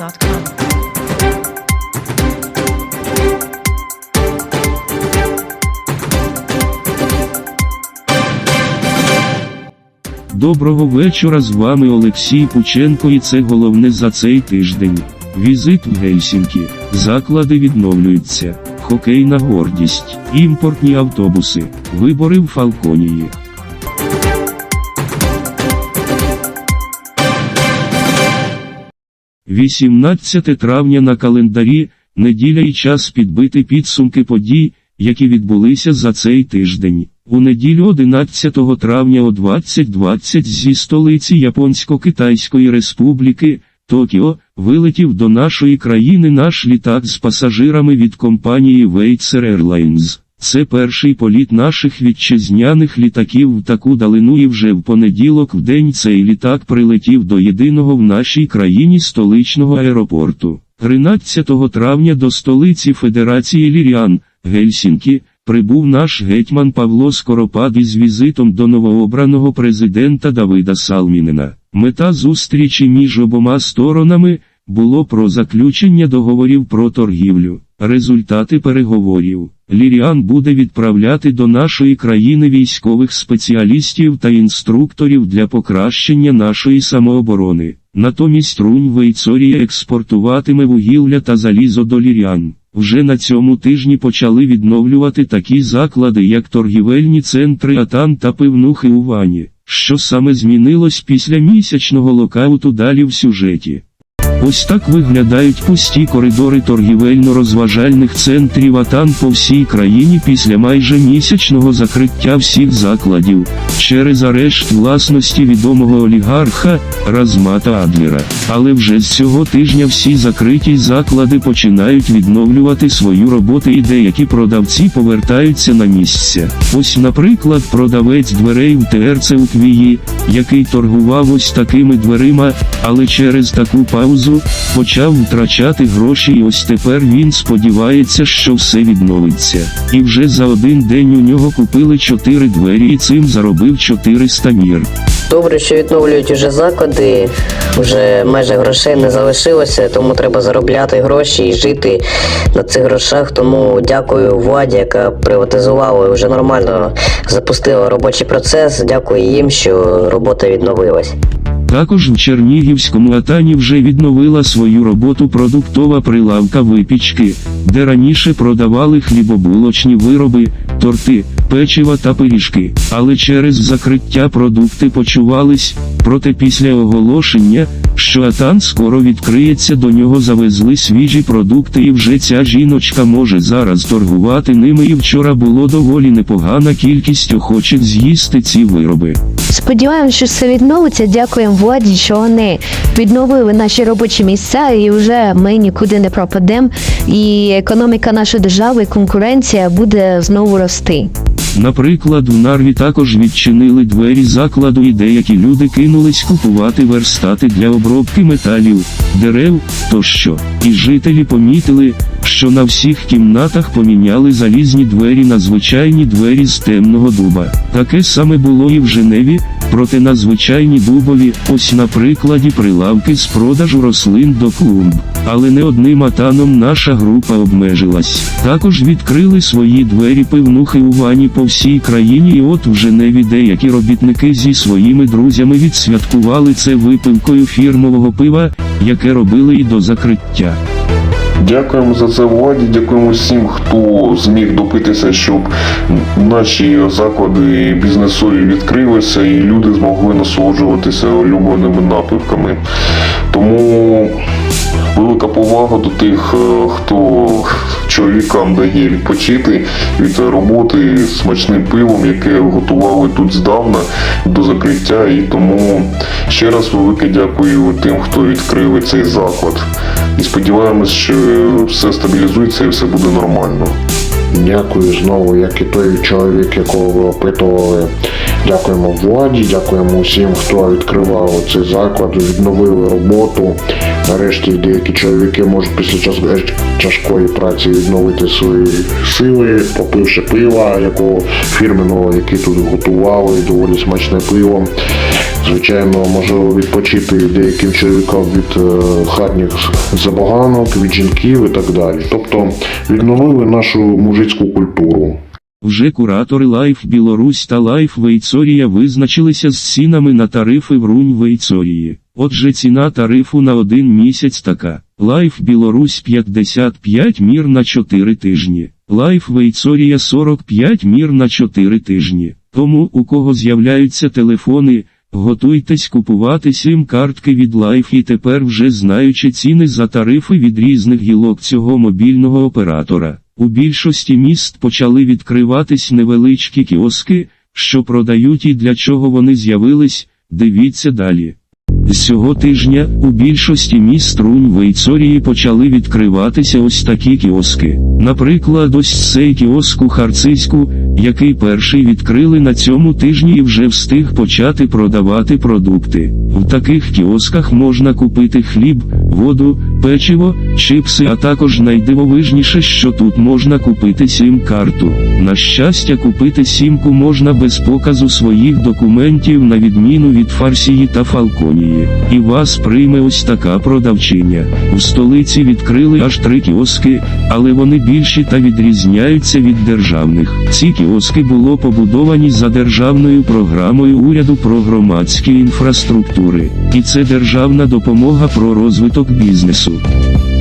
gmail.com. Доброго вечора з вами Олексій Пученко і це головне за цей тиждень. Візит в Гельсінкі, заклади відновлюються, хокейна гордість, імпортні автобуси, вибори в Фалконії. – 18 травня на календарі, неділя і час підбити підсумки подій, які відбулися за цей тиждень. У неділю 11 травня о 20.20 зі столиці Японсько-Китайської Республіки, Токіо, вилетів до нашої країни наш літак з пасажирами від компанії Weitzer Airlines. Це перший політ наших вітчизняних літаків в таку далину і вже в понеділок в день цей літак прилетів до єдиного в нашій країні столичного аеропорту. 13 травня до столиці Федерації Ліріан, Гельсінкі, прибув наш гетьман Павло Скоропад із візитом до новообраного президента Давида Салмінина. Мета зустрічі між обома сторонами було про заключення договорів про торгівлю. Результати переговорів. Ліріан буде відправляти до нашої країни військових спеціалістів та інструкторів для покращення нашої самооборони. Натомість Рунь Вейцорія експортуватиме вугілля та залізо до Ліріан. Вже на цьому тижні почали відновлювати такі заклади, як торгівельні центри Атан та пивнухи у Вані. Що саме змінилось після місячного локауту далі в сюжеті. Ось так виглядають пусті коридори торгівельно-розважальних центрів Атан по всій країні після майже місячного закриття всіх закладів через арешт власності відомого олігарха Размата Адлера. Але вже з цього тижня всі закриті заклади починають відновлювати свою роботу і деякі продавці повертаються на місця. Ось, наприклад, продавець дверей в ТРЦ у Квії, який торгував ось такими дверима, але через таку паузу почав втрачати гроші і ось тепер він сподівається, що все відновиться. І вже за один день у нього купили чотири двері і цим заробив 400 мір. Добре, що відновлюють уже заклади, вже майже грошей не залишилося, тому треба заробляти гроші і жити на цих грошах. Тому дякую владі, яка приватизувала і вже нормально запустила робочий процес. Дякую їм, що робота відновилась. Також в Чернігівському Атані вже відновила свою роботу продуктова прилавка випічки, де раніше продавали хлібобулочні вироби, торти, печива та пиріжки. Але через закриття продукти почувались, проте після оголошення, що Атан скоро відкриється, до нього завезли свіжі продукти і вже ця жіночка може зараз торгувати ними і вчора було доволі непогана кількість охочих з'їсти ці вироби. Сподіваємося, що все відновиться. Дякуємо владі, що вони відновили наші робочі місця, і вже ми нікуди не пропадемо. І економіка нашої держави, конкуренція буде знову рости. Наприклад, в Нарві також відчинили двері закладу і деякі люди кинулись купувати верстати для обробки металів, дерев тощо. І жителі помітили, що на всіх кімнатах поміняли залізні двері на звичайні двері з темного дуба. Таке саме було і в Женеві, проте на звичайні дубові, ось на прикладі прилавки з продажу рослин до клумб. Але не одним атаном наша група обмежилась. Також відкрили свої двері пивнухи у вані по всій країні і от в Женеві деякі робітники зі своїми друзями відсвяткували це випивкою фірмового пива, яке робили і до закриття. Дякуємо за це владі, дякуємо всім, хто зміг допитися, щоб наші заклади бізнесові відкрилися і люди змогли насолоджуватися улюбленими напивками. Тому велика повага до тих, е, хто чоловікам дає відпочити від роботи смачним пивом, яке готували тут здавна до закриття. І тому ще раз велике дякую тим, хто відкрив цей заклад. І сподіваємось, що все стабілізується і все буде нормально. Дякую знову, як і той чоловік, якого ви опитували. Дякуємо владі, дякуємо усім, хто відкривав цей заклад, відновили роботу. Нарешті деякі чоловіки можуть після час- тяжкої праці відновити свої сили, попивши пива, якого фірменного, який тут готували, доволі смачне пиво. Звичайно, можливо відпочити деяким чоловікам від е, хатніх забаганок, від жінків і так далі. Тобто відновили нашу мужицьку культуру. Вже куратори Лайф Білорусь та Лайф Вейцорія визначилися з цінами на тарифи в Рунь Вейцорії. Отже, ціна тарифу на один місяць така. Лайф Білорусь 55 мір на 4 тижні. Лайф Вейцорія 45 мір на 4 тижні. Тому, у кого з'являються телефони, готуйтесь купувати сим-картки від Лайф і тепер вже знаючи ціни за тарифи від різних гілок цього мобільного оператора. У більшості міст почали відкриватись невеличкі кіоски, що продають і для чого вони з'явились, дивіться далі. З цього тижня у більшості міст Рунь Вейцорії почали відкриватися ось такі кіоски. Наприклад, ось цей кіоск у Харцизьку, який перший відкрили на цьому тижні і вже встиг почати продавати продукти. В таких кіосках можна купити хліб, воду, печиво, чипси, а також найдивовижніше, що тут можна купити сім-карту. На щастя, купити сімку можна без показу своїх документів на відміну від Фарсії та Фалконії. І вас прийме ось така продавчиня. У столиці відкрили аж три кіоски, але вони більші та відрізняються від державних. Ці кіоски було побудовані за державною програмою уряду про громадські інфраструктури. І це державна допомога про розвиток бізнесу.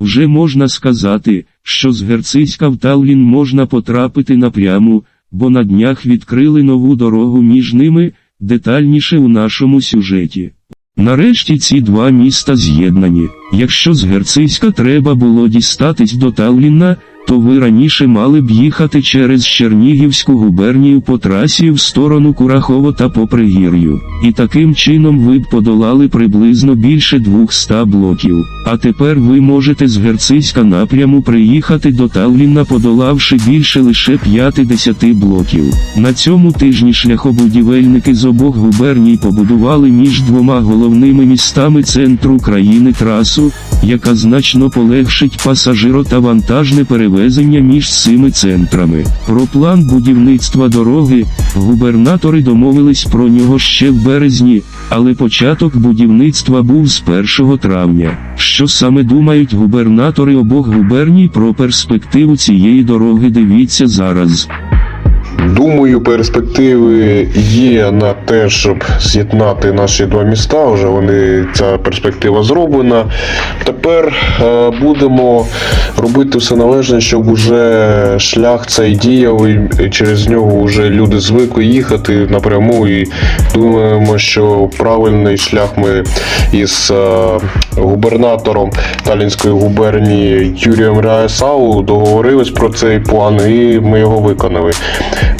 Вже можна сказати, що з Герцизька в Таллін можна потрапити напряму, бо на днях відкрили нову дорогу між ними, детальніше у нашому сюжеті. Нарешті ці два міста з'єднані. Якщо з Герцизька треба було дістатись до Талліна, то ви раніше мали б їхати через Чернігівську губернію по трасі в сторону Курахово та по Пригір'ю. І таким чином ви б подолали приблизно більше 200 блоків. А тепер ви можете з Герцизька напряму приїхати до Талліна подолавши більше лише 50 блоків. На цьому тижні шляхобудівельники з обох губерній побудували між двома головними містами центру країни трасу, яка значно полегшить пасажиро та вантажне перевезення між цими центрами. Про план будівництва дороги губернатори домовились про нього ще в березні, але початок будівництва був з 1 травня. Що саме думають губернатори обох губерній про перспективу цієї дороги дивіться зараз. Думаю, перспективи є на те, щоб з'єднати наші два міста. Вже вони ця перспектива зроблена. Тепер е, будемо робити все належне, щоб уже шлях цей діяв, і через нього вже люди звикли їхати напряму. І думаємо, що правильний шлях ми із е, губернатором Талінської губернії Юрієм Раесау договорились про цей план, і ми його виконали.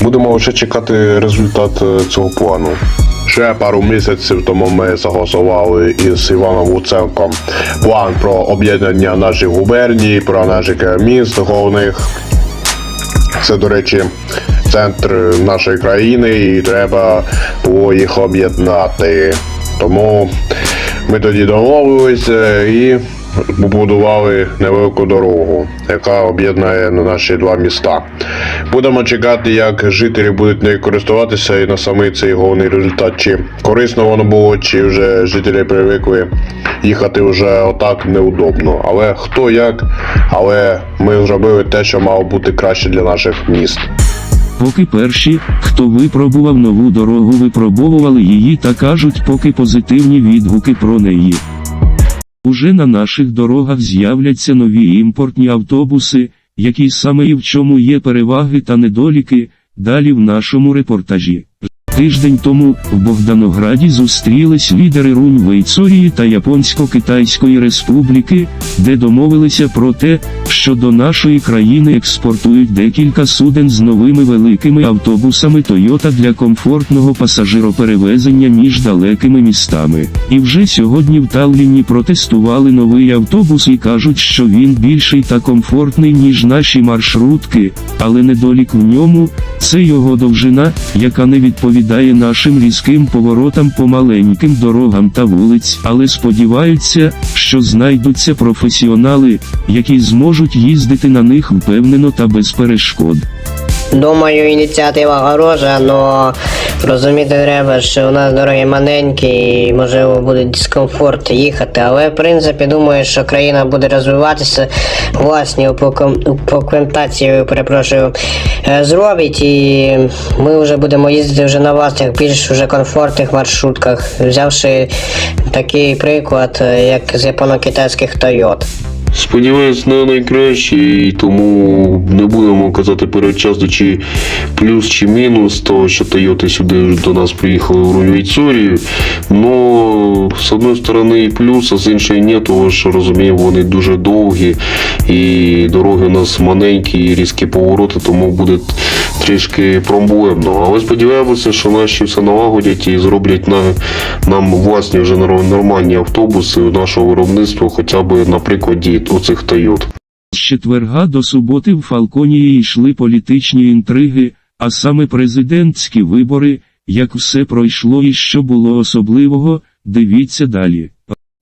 Будемо вже чекати результат е, цього плану. Ще пару місяців тому ми согласували із Іваном Луценком план про об'єднання наших губерній, про наших міст головних. Це, до речі, центр нашої країни, і треба було їх об'єднати. Тому ми тоді домовилися і побудували невелику дорогу, яка об'єднує наші два міста. Будемо чекати, як жителі будуть нею користуватися і на самий цей головний результат, чи корисно воно було, чи вже жителі привикли їхати вже отак неудобно. Але хто як, але ми зробили те, що мало бути краще для наших міст. Поки перші, хто випробував нову дорогу, випробовували її та кажуть поки позитивні відгуки про неї. Уже на наших дорогах з'являться нові імпортні автобуси, які саме і в чому є переваги та недоліки, далі в нашому репортажі. Тиждень тому в Богданограді зустрілись лідери Рунь Вейцорії та Японсько-Китайської Республіки, де домовилися про те, що до нашої країни експортують декілька суден з новими великими автобусами Toyota для комфортного пасажироперевезення між далекими містами. І вже сьогодні в Талліні протестували новий автобус і кажуть, що він більший та комфортний, ніж наші маршрутки, але недолік в ньому це його довжина, яка не відповідає нашим різким поворотам по маленьким дорогам та вулиць, але сподіваються, що знайдуться професіонали, які зможуть їздити на них впевнено та без перешкод. Думаю, ініціатива хороша, але розуміти треба, що у нас дороги маленькі і можливо буде дискомфорт їхати. Але в принципі думаю, що країна буде розвиватися, власні упоквентацію, перепрошую, е, зробить, і ми вже будемо їздити вже на власних більш вже комфортних маршрутках, взявши такий приклад, е, як з японо-китайських Тойот. Сподіваюсь на найкраще, і тому не будемо казати передчасно, чи плюс чи мінус, того, що Тойоти сюди до нас приїхали в Рунвейцорію. Но з одної сторони і плюс, а з іншої ні, тому що розуміємо, вони дуже довгі і дороги у нас маленькі, і різкі повороти, тому буде трішки проблемно. Але сподіваємося, що наші все налагодять і зроблять на, нам власні вже нор- нормальні автобуси нашого виробництва, хоча б на прикладі оцих Тойот. З четверга до суботи в Фалконії йшли політичні інтриги, а саме президентські вибори, як все пройшло і що було особливого, дивіться далі.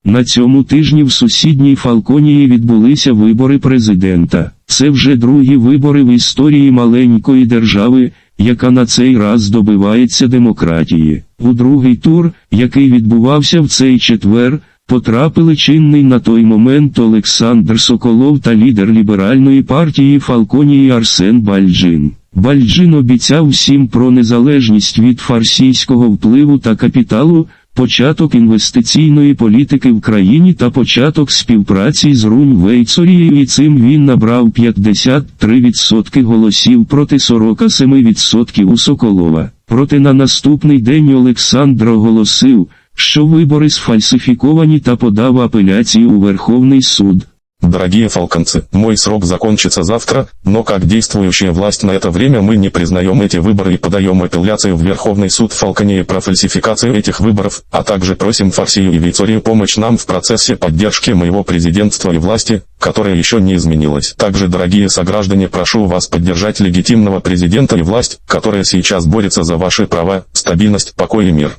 На цьому тижні в сусідній Фалконії відбулися вибори президента. Це вже другі вибори в історії маленької держави, яка на цей раз добивається демократії. У другий тур, який відбувався в цей четвер, потрапили чинний на той момент Олександр Соколов та лідер ліберальної партії Фалконії Арсен Бальджин. Бальджин обіцяв всім про незалежність від фарсійського впливу та капіталу, початок інвестиційної політики в країні та початок співпраці з Рунь-Вейцорією і цим він набрав 53% голосів проти 47% у Соколова. Проте на наступний день Олександр оголосив, що вибори сфальсифіковані та подав апеляцію у Верховний суд. Дорогие фалконцы, мой срок закончится завтра, но как действующая власть на это время мы не признаем эти выборы и подаем апелляцию в Верховный суд Фалконии про фальсификацию этих выборов, а также просим Фарсию и Вейцорию помочь нам в процессе поддержки моего президентства и власти, которая еще не изменилась. Также, дорогие сограждане, прошу вас поддержать легитимного президента и власть, которая сейчас борется за ваши права, стабильность, покой и мир.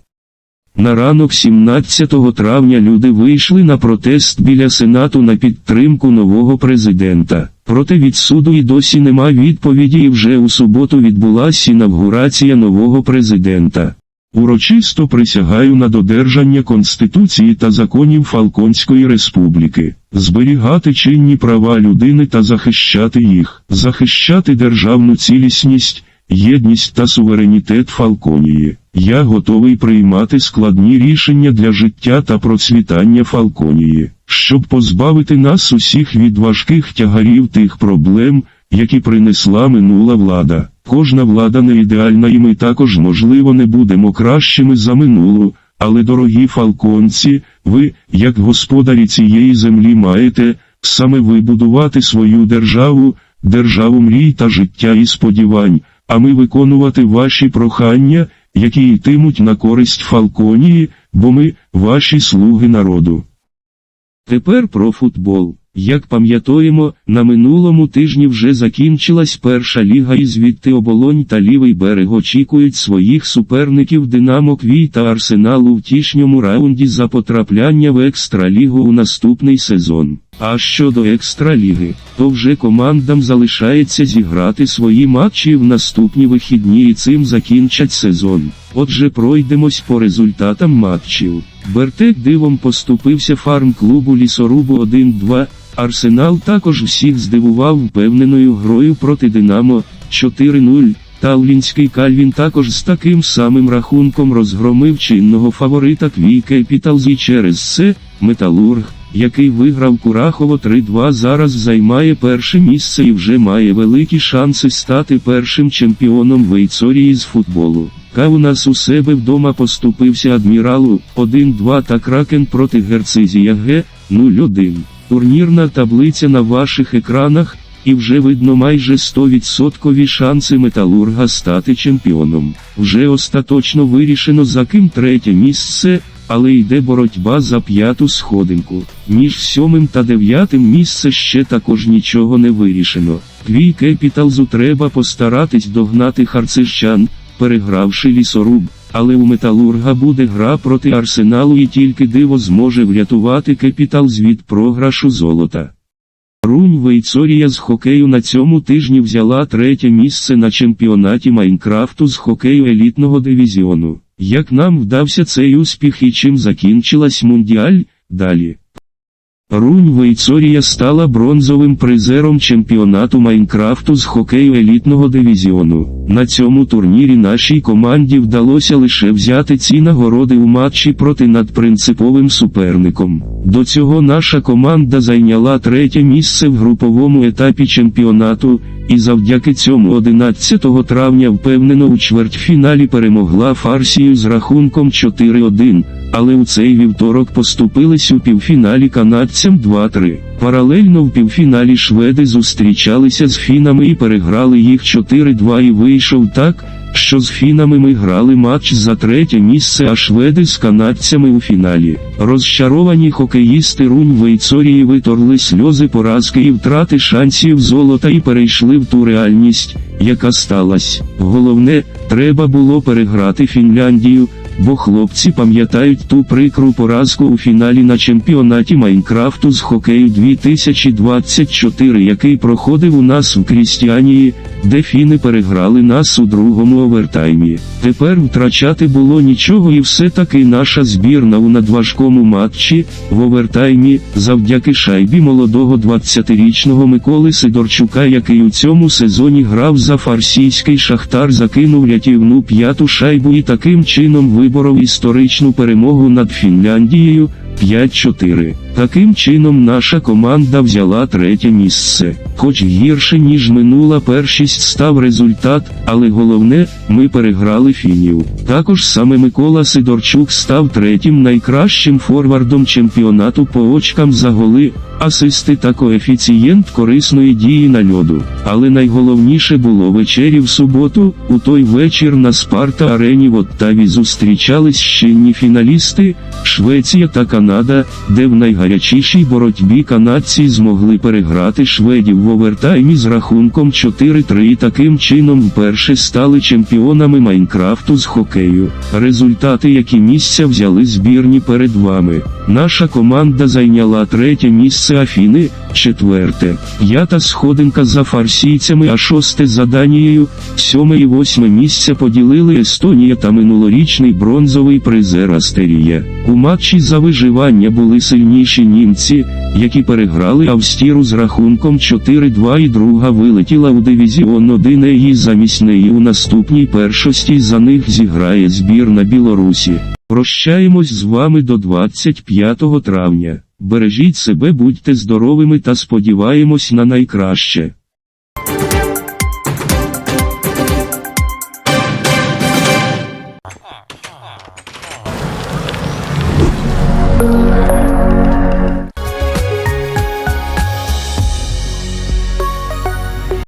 На ранок 17 травня люди вийшли на протест біля Сенату на підтримку нового президента. Проте від суду і досі нема відповіді і вже у суботу відбулася інавгурація нового президента. Урочисто присягаю на додержання Конституції та законів Фалконської Республіки, зберігати чинні права людини та захищати їх, захищати державну цілісність, єдність та суверенітет Фалконії. Я готовий приймати складні рішення для життя та процвітання Фалконії, щоб позбавити нас усіх від важких тягарів тих проблем, які принесла минула влада. Кожна влада не ідеальна і ми також, можливо, не будемо кращими за минулу, але, дорогі фалконці, ви, як господарі цієї землі, маєте саме вибудувати свою державу, державу мрій та життя і сподівань, а ми виконувати ваші прохання, які йтимуть на користь Фалконії, бо ми ваші слуги народу. Тепер про футбол. Як пам'ятаємо, на минулому тижні вже закінчилась перша ліга і звідти оболонь та лівий берег очікують своїх суперників Динамо Квій та Арсенал у втішньому раунді за потрапляння в екстралігу у наступний сезон. А щодо екстраліги, то вже командам залишається зіграти свої матчі в наступні вихідні і цим закінчать сезон. Отже, пройдемось по результатам матчів. Бертек дивом поступився фарм-клубу лісорубу 1-2. Арсенал також всіх здивував впевненою грою проти Динамо 4-0. Таулінський Кальвін також з таким самим рахунком розгромив чинного фаворита Квій Кепіталз і через це Металург, який виграв Курахово 3-2 зараз займає перше місце і вже має великі шанси стати першим чемпіоном Вейцорії з футболу. Каунас у себе вдома поступився адміралу 1-2 та Кракен проти Герцизія Г 0-1. Турнірна таблиця на ваших екранах, і вже видно майже 100% шанси Металурга стати чемпіоном. Вже остаточно вирішено за ким третє місце, але йде боротьба за п'яту сходинку. Між сьомим та дев'ятим місце ще також нічого не вирішено. Квій Кепіталзу треба постаратись догнати харцищан, перегравши лісоруб. Але у Металурга буде гра проти Арсеналу і тільки диво зможе врятувати капітал звід програшу золота. Рунь Вейцорія з хокею на цьому тижні взяла третє місце на чемпіонаті Майнкрафту з хокею елітного дивізіону. Як нам вдався цей успіх і чим закінчилась мундіаль, далі. Рунь Вейцорія стала бронзовим призером чемпіонату Майнкрафту з хокею елітного дивізіону. На цьому турнірі нашій команді вдалося лише взяти ці нагороди у матчі проти надпринциповим суперником. До цього наша команда зайняла третє місце в груповому етапі чемпіонату, і завдяки цьому 11 травня впевнено у чвертьфіналі перемогла Фарсію з рахунком 4-1, але у цей вівторок поступились у півфіналі канадцям 2-3. Паралельно в півфіналі шведи зустрічалися з фінами і переграли їх 4-2 і вийшов так, що з фінами ми грали матч за третє місце, а шведи з канадцями у фіналі. Розчаровані хокеїсти Рунь Вейцорії виторли сльози поразки і втрати шансів золота і перейшли в ту реальність, яка сталась. Головне, треба було переграти Фінляндію, бо хлопці пам'ятають ту прикру поразку у фіналі на чемпіонаті Майнкрафту з хокею 2024, який проходив у нас в Крістіанії, де фіни переграли нас у другому овертаймі. Тепер втрачати було нічого і все-таки наша збірна у надважкому матчі, в овертаймі, завдяки шайбі молодого 20-річного Миколи Сидорчука, який у цьому сезоні грав за фарсійський шахтар, закинув рятівну п'яту шайбу і таким чином виборов історичну перемогу над Фінляндією 5-4. Таким чином наша команда взяла третє місце. Хоч гірше ніж минула першість став результат, але головне, ми переграли фінів. Також саме Микола Сидорчук став третім найкращим форвардом чемпіонату по очкам за голи, асисти та коефіцієнт корисної дії на льоду. Але найголовніше було вечері в суботу, у той вечір на Спарта Арені в Оттаві зустрічались щільні фіналісти, Швеція та Канада, де в найгарячішій боротьбі канадці змогли переграти шведів в овертаймі з рахунком 4-3 і таким чином вперше стали чемпіонами Майнкрафту з хокею. Результати, які місця взяли збірні перед вами. Наша команда зайняла третє місце Афіни, четверте. П'ята сходинка за фарсійцями, а шосте за Данією, сьоме і восьме місця поділили Естонія та минулорічний бронзовий призер Астерія. У матчі за виживання були сильніші німці, які переграли Австіру з рахунком 4-2 і друга вилетіла у дивізіон 1 і замість неї у наступній першості за них зіграє збірна Білорусі. Прощаємось з вами до 25 травня. Бережіть себе, будьте здоровими та сподіваємось на найкраще.